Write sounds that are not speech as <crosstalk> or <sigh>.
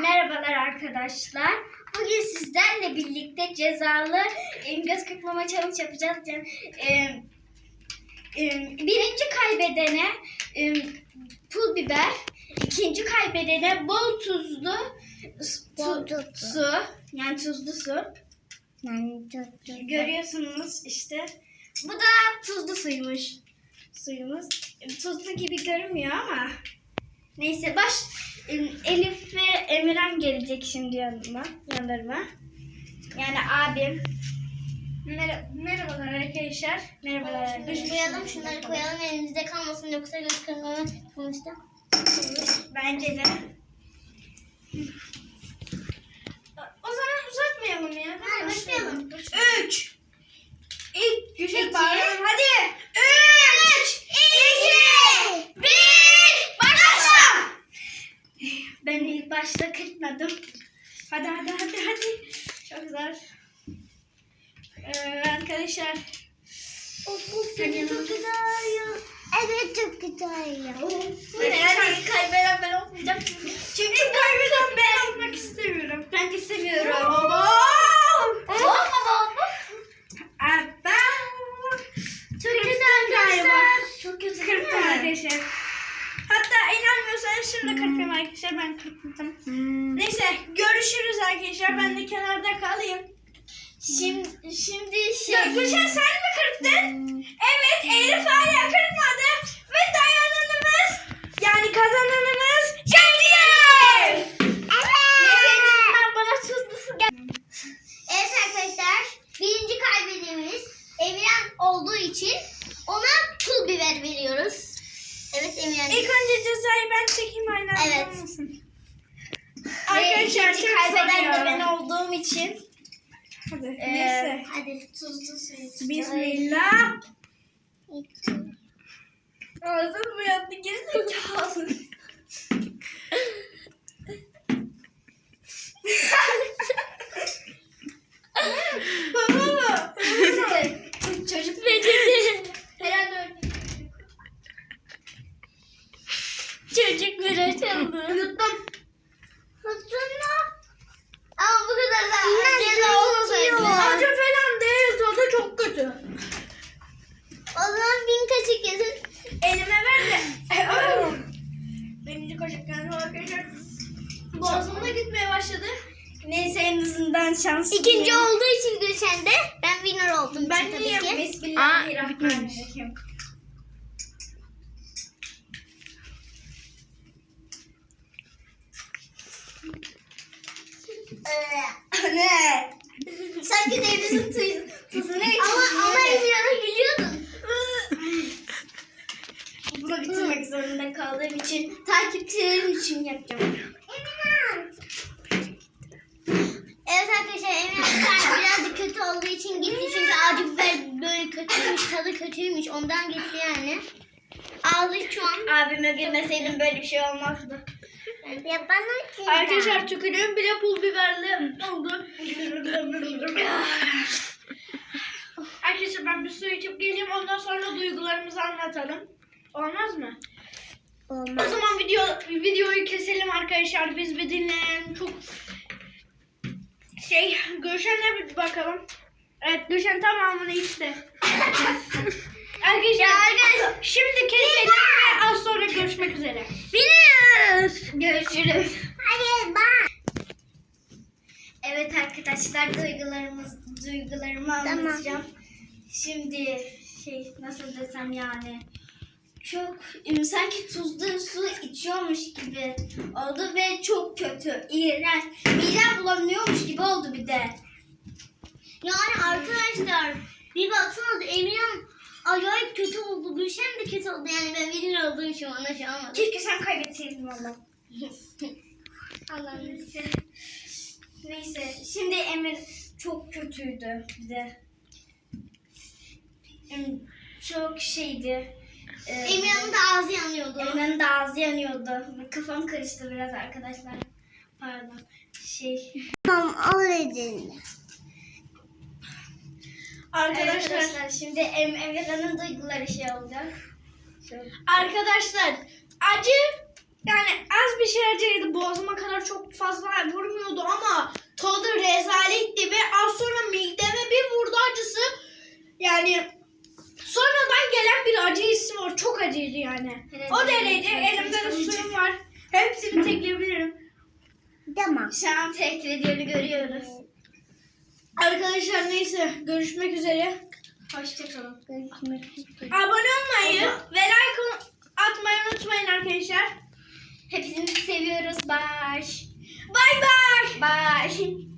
Merhabalar arkadaşlar. Bugün sizlerle birlikte cezalı göz kırpmama challenge yapacağız. Yani, birinci kaybedene pul biber, ikinci kaybedene bol tuzlu Bol tuzlu. su yani tuzlu su. Görüyorsunuz işte. Bu da tuzlu suymuş. Suyumuz. Tuzlu gibi görünmüyor ama. Neyse baş Elif ve Emirhan gelecek şimdi yanıma, yanlarıma. Yani abim. Mer- merhabalar arkadaşlar. Merhabalar arkadaşlar. Biz koyalım şunları koyalım elimizde kalmasın yoksa göz kırmama sonuçta. Bence de. O zaman uzatmayalım ya. Ha, başlayalım. Üç. İlk İki. güçlü bağıralım. Hadi. Üç. iki, Bir. Başla. Ben ilk başta kırpmadım. Hadi hadi hadi hadi. Çok zor. Ee, arkadaşlar. Of çok güzel ya. Evet çok güzel ya. Yani kaybeden ben olmayacağım. Çünkü kaybeden ben olmak istemiyorum. Ben istemiyorum. Baba. Çok güzel galiba. Çok arkadaşlar. Hatta inanmıyorsanız şimdi kırpayım arkadaşlar. Ben kırptım. Neyse görüşürüz arkadaşlar. Ben de kenarda kalayım. Şimdi şimdi Ya Gülşen sen mi kırptın? Evet Elif hala. Ve dayananımız yani kazananımız Şevdiye. Evet. bana tuzlu su gel. Evet arkadaşlar birinci kaybedemiz Emirhan olduğu için ona pul biber veriyoruz. Emirhan. İlk önce cezayı ben çekeyim aynı anda Evet. olmasın. Arkadaşlar ikinci çok kaybeden de ben olduğum için. Hadi Ee, neyse. hadi tuzlu suyu. Bismillah. Ağzım uyandı gerizekalı. <laughs> Çocuklara çaldı. Yuttum. Hatırla. Ama bu kadar da ceza olmasaydı. Acı falan değil tadı çok kötü. O zaman bin kaşık yesin. Elime ver de. Birinci kaşık kendi arkadaşlar. Boğazıma gitmeye başladı. Neyse en azından şans. İkinci olduğu için Gülşen de ben winner oldum. Ben niye? ki. Bismillahirrahmanirrahim. Ne? Sanki denizin tuzu, tuzunu Ama, ama Emirhan'ı biliyordun. Bunu bitirmek zorunda kaldığım için takipçilerim için yapacağım. Evet arkadaşlar karnı birazcık kötü olduğu için gitti. Çünkü acı böyle kötüymüş, tadı kötüymüş. Ondan gitti yani. Ağzı şu an. Abime girmeseydim böyle bir şey olmazdı. Ya bana Arkadaşlar tükürüğüm bile pul biberli oldu. Arkadaşlar ben bir su içip geleyim ondan sonra duygularımızı anlatalım. Olmaz mı? O Olmaz. zaman video videoyu keselim arkadaşlar. Biz bir dinleyelim. Çok şey Gülşen'e bir bakalım. Evet Gülşen tamamını içti. <laughs> arkadaşlar şimdi keselim ve az sonra görüşmek üzere. Winner. Görüşürüz. Hadi bak. Evet arkadaşlar duygularımız duygularımı Tamam. anlatacağım. Şimdi şey nasıl desem yani çok sanki tuzlu su içiyormuş gibi oldu ve çok kötü, iğrenç. Midem bulanıyormuş gibi oldu bir de. Yani arkadaşlar bir baksanıza Emirhan acayip kötü oldu. Gülşen de kötü oldu. Yani ben winner olduğum için ona şey olmadı. Keşke sen kaybetseydin valla. <laughs> Allah'ım. Neyse. Neyse. Şimdi Emir çok kötüydü bize. Em, Çok şeydi. Ee, Emirhan'ın da ağzı yanıyordu. Elimin de ağzı yanıyordu. Kafam karıştı biraz arkadaşlar. Pardon. Şey. Tamam öyle Arkadaşlar, Arkadaşlar şimdi em Evela'nın duyguları şey olacak. Arkadaşlar acı yani az bir şey acıydı. Boğazıma kadar çok fazla vurmuyordu ama tadı rezaletti ve az sonra mideme bir vurdu acısı. Yani sonradan gelen bir acı hissi var. Çok acıydı yani. Evet, o derece evet, elimde de suyum var. Hepsini tekleyebilirim. Tamam. Şu an teklediğini görüyoruz. Arkadaşlar neyse görüşmek üzere. Hoşçakalın. Görüşmek üzere. Abone olmayı ve like atmayı unutmayın arkadaşlar. Hepinizi seviyoruz. Bye. Bay bay. Bye.